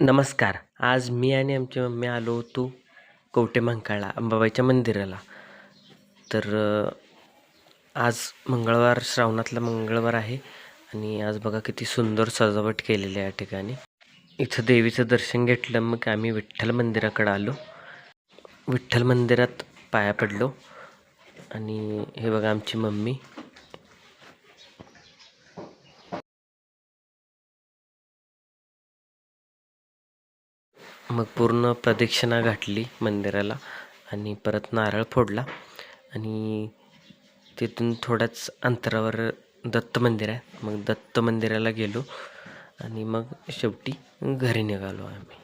नमस्कार. आज मी आणि आमची मम्मी आलो होतो कवटे मंकाळला अंबाबाईच्या मंदिराला. तर आज मंगळवार श्रावणातला मंगळवार आहे आणि आज बघा किती सुंदर सजावट केलेली आहे या ठिकाणी. इथं देवीचं दर्शन घेतलं मग आम्ही विठ्ठल मंदिराकडं आलो. विठ्ठल मंदिरात पाया पडलो आणि हे बघा आमची मम्मी. मग पूर्ण प्रदक्षिणा घातली मंदिराला आणि परत नारळ फोडला. आणि तिथून थोड्याच अंतरावर दत्त मंदिर आहे. मग दत्त मंदिराला गेलो आणि मग शेवटी घरी निघालो आम्ही.